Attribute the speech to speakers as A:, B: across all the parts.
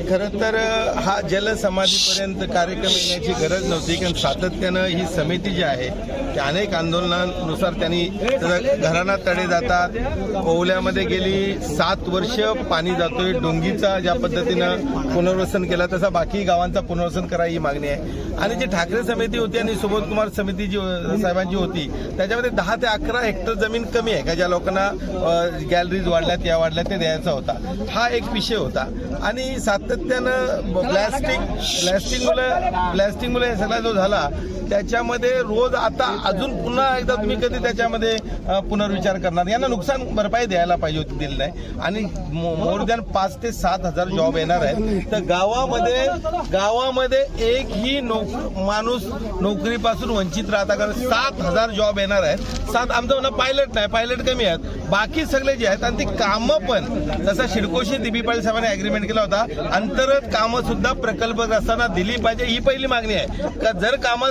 A: खरं तर हा जलसमाधीपर्यंत कार्यक्रम येण्याची गरज नव्हती कारण सातत्यानं ही समिती जी आहे ते अनेक आंदोलनानुसार त्यांनी घराणा घरांना तडे जातात ओवल्यामध्ये गेली सात वर्ष पाणी जातोय डोंगीचा ज्या पद्धतीनं पुनर्वसन केला तसा बाकी गावांचा पुनर्वसन करा ही मागणी आहे. आणि जी ठाकरे समिती होती आणि सुबोध कुमार समिती जी साहेबांची होती त्याच्यामध्ये दहा ते अकरा हेक्टर जमीन कमी आहे का ज्या लोकांना गॅलरीज वाढल्यात या वाढल्यात ते द्यायचा होता. हा एक विषय होता. आणि सात सातत्यानं ब्लॅस्टिंग ब्लॅस्टिंगमुळे ब्लॅस्टिंगमुळे हे सगळा जो झाला त्याच्यामध्ये रोज आता अजून पुन्हा एकदा तुम्ही कधी त्याच्यामध्ये पुनर्विचार करणार? यांना नुकसान भरपाई द्यायला पाहिजे होती दिली नाही. आणि मोर दॅन पाच ते सात हजार जॉब येणार आहेत. तर गावामध्ये गावामध्ये एकही नोक माणूस नोकरीपासून वंचित राहता कारण सात हजार जॉब येणार आहेत. सात आमचं म्हणा पायलट नाही पायलट कमी आहेत. बाकी सगळे जे आहेत आणि ती कामं पण जसं शिडकोशी दिबी पाटील साहेबांनी अग्रीमेंट केला होता अंतर्गत कामं सुद्धा प्रकल्पग्रस्तांना दिली पाहिजे ही पहिली मागणी आहे. का जर कामं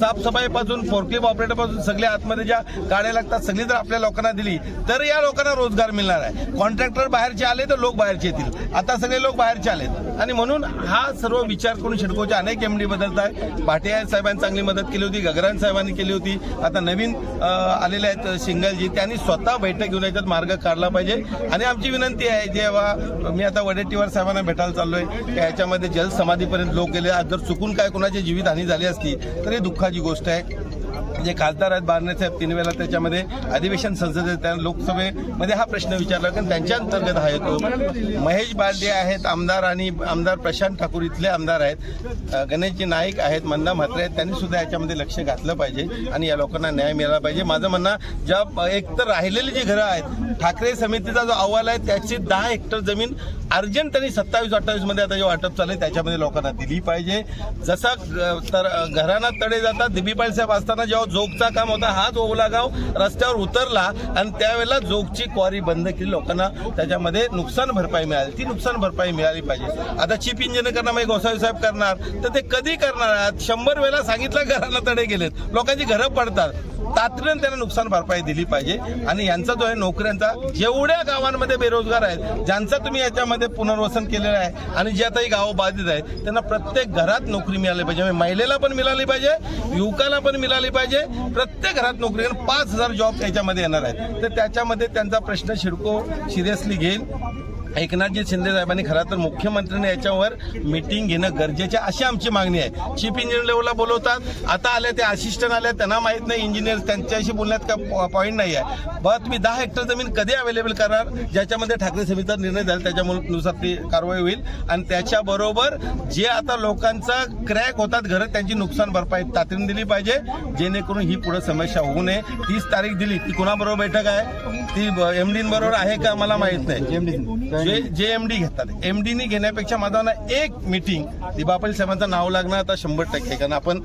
A: साफसफाईपासून फोर्कलिप ऑपरेटरपासून सगळ्या आतमध्ये ज्या गाड्या लागतात सगळी जर आपल्या लोकांना दिली तर या लोकांना रोजगार मिळणार आहे. कॉन्ट्रॅक्टर बाहेरचे आले तर लोक बाहेरचे येतील. आता सगळे लोक बाहेरचे आलेत. आणि म्हणून हा सर्व विचार करून शिडकोच्या अनेक एमडी बदलत आहे भाटिया साहेबांनी चांगली मदत केली होती गगरान साहेबांनी केली होती. आता नवीन आलेले आहेत सिंगलजी त्यांनी स्वतः बैठक घेऊन याच्यात मार्ग काढला पाहिजे. आणि आमची विनंती आहे जेव्हा मी आता वडेट्टीवार साहेबांना भेटायला चाललोय की याच्यामध्ये जलसमाधीपर्यंत लोक गेले. जर चुकून काय कोणाची जीवितहानी झाली असती तर ही दुःखाची गोष्ट आहे. जे खासदार आहेत बारणे साहेब तीन वेळा त्याच्यामध्ये अधिवेशन संसदेत लोकसभेमध्ये हा प्रश्न विचारला कारण त्यांच्या अंतर्गत हा येतो महेश बालदे आहेत आमदार आणि आमदार प्रशांत ठाकूर इथले आमदार आहेत. गणेशजी नाईक आहेत मंदा म्हात्रे आहेत. त्यांनी सुद्धा याच्यामध्ये लक्ष घातलं पाहिजे आणि या लोकांना न्याय मिळाला पाहिजे. माझं म्हणणं ज्या एक तर राहिलेली जी घरं आहेत ठाकरे समितीचा जो अहवाल आहे त्याची दहा हेक्टर जमीन अर्जंट त्यांनी सत्तावीस अठ्ठावीसमध्ये आता जे वाटप चालू आहे त्याच्यामध्ये लोकांना दिली पाहिजे. जसा तर घरांना तडे जातात दिबीपाल साहेब असताना जेव्हा जोगचा काम होता हाच ओवला गाव रस्त्यावर उतरला आणि त्यावेळेला जोगची क्वारी बंद केली. लोकांना त्याच्यामध्ये नुकसान भरपाई मिळाली. ती नुकसान भरपाई मिळाली पाहिजे. आता चीफ इंजिनियर करणार म्हणजे गोसावी साहेब करणार. तर ते कधी करणार? शंभर वेळा सांगितलं घरांना तडे गेलेत. लोकांची घरं पडतात. तातडीनं त्यांना नुकसान भरपाई दिली पाहिजे. आणि यांचा जो आहे नोकऱ्यांचा जेवढ्या गावांमध्ये बेरोजगार आहेत ज्यांचा तुम्ही याच्यामध्ये पुनर्वसन केलेलं आहे आणि जे आता ही गावं बाधित आहेत त्यांना प्रत्येक घरात नोकरी मिळाली पाहिजे. म्हणजे महिलेला पण मिळाली पाहिजे युवकाला पण मिळाली पाहिजे प्रत्येक घरात नोकरी पाच हजार जॉब त्याच्यामध्ये येणार आहेत. तर त्याच्यामध्ये त्यांचा प्रश्न शिडको सिरियसली घेईल. एकनाथजी शिंदे साहेबांनी खरं तर मुख्यमंत्र्यांनी याच्यावर मिटिंग घेणं गरजेचे अशी आमची मागणी आहे. चीफ इंजिनियर लेवलला बोलवतात. आता आले ते असिस्टंट आले त्यांना माहीत नाही इंजिनियर त्यांच्याशी बोलण्यात का पॉईंट नाही आहे बरं तुम्ही दहा हेक्टर जमीन कधी अवेलेबल करणार ज्याच्यामध्ये ठाकरे समितीचा निर्णय झाला त्याच्यानुसार ती कारवाई होईल. आणि त्याच्याबरोबर जे आता लोकांचा क्रॅक होतात घरं त्यांची नुकसान भरपाई तातडीने दिली पाहिजे. जेणेकरून ही पुढे समस्या होऊ नये. तीस तारीख दिली ती कोणाबरोबर बैठक आहे? ती एमडीन बरोबर आहे का? मला माहीत नाही. जे जे एम डी घेतात. एम डीनी घेण्यापेक्षा माझा ना एक मिटिंग दिबापल साहेबांचं नाव लागणार आता शंभर टक्के कारण आपण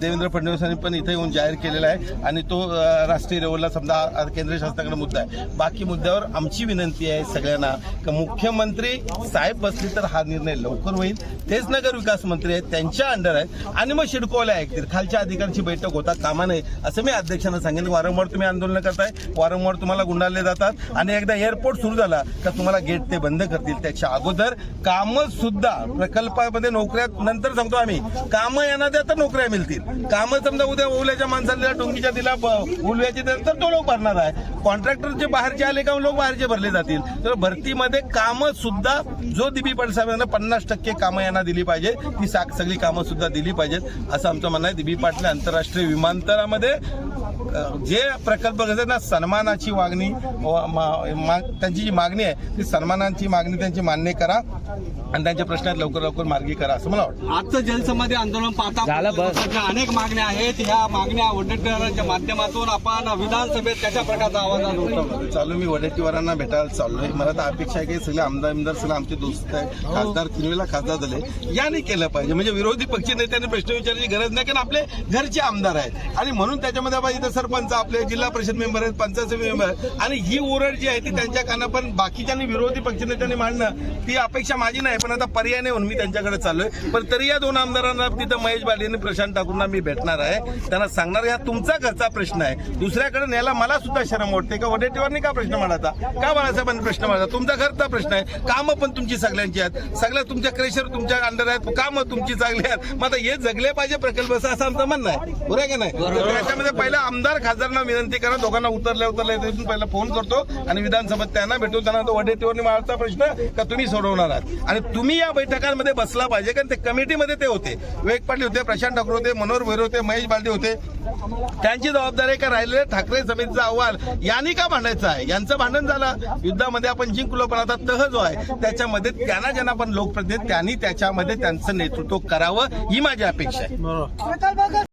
A: देवेंद्र फडणवीसांनी पण इथे येऊन जाहीर केलेला आहे. आणि तो राष्ट्रीय लेवलला समजा केंद्रीय केंद्र शासनाकडे मुद्दा आहे. बाकी मुद्द्यावर आमची विनंती आहे सगळ्यांना की मुख्यमंत्री साहेब बसले तर हा निर्णय लवकर होईल. तेच नगर विकास मंत्री आहेत त्यांच्या अंडर आहेत. आणि मग शिडकोला ऐकतील. खालच्या अधिकाऱ्यांची बैठक होता कामा नये असं मी अध्यक्षांना सांगेन. वारंवार तुम्ही आंदोलन करताय. वारंवार तुम्हाला गुंडाळले जातात. आणि एकदा एअरपोर्ट सुरू झाला तर तुम्हाला गेट ते बंद करतील त्याच्या अगोदर. कामं सुद्धा प्रकल्पामध्ये नोकऱ्या नंतर सांगतो आम्ही कामं येणार द्या तर नोकऱ्या मिळतील. कामं समजा उद्या ओल्याच्या माणसाला दिला डोंगीच्या दिला ब- उलव्याची दिला तर तो लोक भरणार आहे. कॉन्ट्रॅक्टरचे बाहेरचे आले का लोक बाहेरचे भरले जातील. तर भरतीमध्ये कामं सुद्धा जो दिबी साहेबांना पन्नास टक्के कामं यांना दिली पाहिजे. ती साग सगळी कामं सुद्धा दिली पाहिजेत. असं आमचं म्हणणं आहे. दिबी पाटील आंतरराष्ट्रीय विमानतळामध्ये जे प्रकल्प घेतात ना सन्मानाची मागणी त्यांची जी मागणी आहे ती सन्मान सन्मानाची मागणी त्यांची मान्य करा आणि त्यांच्या प्रश्नात लवकर लवकर मार्गी करा असं मला वाटतं.
B: आजचं जलसमाधी आंदोलन पाहता
C: झालं बस.
B: सरकारच्या अनेक मागण्या आहेत. ह्या मागण्या वडेट्टीवारांच्या माध्यमातून आपण विधानसभेत कशा प्रकारचा आवाज
A: चालू मी वडेट्टीवारांना भेटायला चाललोय. मला तर अपेक्षा आहे की सगळे आमदार आमदार सगळे आमचे दोस्त आहे खासदार तीन वेळेला खासदार झाले. याने केलं पाहिजे. म्हणजे विरोधी पक्ष नेत्यांनी प्रश्न विचारायची गरज नाही कारण आपले घरचे आमदार आहेत. आणि म्हणून त्याच्यामध्ये आपण इथं सरपंच आपले जिल्हा परिषद मेंबर आहेत पंचायत समिती मेंबर आहेत. आणि ही ओरड जी आहे ती त्यांच्या काना पण बाकीच्यांनी विरोधी विरोधी पक्षनेत्यांनी मांडणं ती अपेक्षा माझी नाही पण आता पर्याय नाही म्हणून मी त्यांच्याकडे चाललोय. पण तरी या दोन आमदारांना तिथं महेश बाले आणि प्रशांत ठाकूरना मी भेटणार आहे. त्यांना सांगणार हा तुमचा घरचा प्रश्न आहे. दुसऱ्याकडे न्यायला मला सुद्धा शरम वाटते. का वडेट्टीवारनी का प्रश्न मांडायचा? का बाळासाहेबांनी प्रश्न मांडायचा? तुमचा घरचा प्रश्न आहे. कामं पण तुमची सगळ्यांची आहेत. सगळ्या तुमच्या क्रेशर तुमच्या अंडर आहेत. कामं तुमची चांगली आहेत. मग आता हे जगले पाहिजे प्रकल्प असं असं आमचं म्हणणं आहे. बरोबर का नाही? तर याच्यामध्ये पहिला आमदार खासदारांना विनंती करा. दोघांना उतरल्या उतरल्या इथून पहिला फोन करतो आणि विधानसभेत त्यांना भेटून त्यांना तो वडेट्टीवारनी प्रश्न का तुम्ही सोडवणार आहात? आणि तुम्ही या बैठकांमध्ये बसला पाहिजे कारण ते कमिटीमध्ये ते होते. विवेक पाटील होते प्रशांत ठाकूर होते मनोहर भैर होते महेश बालदे होते. त्यांची जबाबदारी का राहिलेले ठाकरे समितीचा अहवाल? यांनी का भांडायचा आहे? यांचं भांडण झालं. युद्धामध्ये आपण जिंकलो पण आता तह जो आहे त्याच्यामध्ये त्यांना ज्यांना आपण लोकप्रतिनिधी त्यांनी त्याच्यामध्ये त्यांचं नेतृत्व करावं ही माझी अपेक्षा आहे.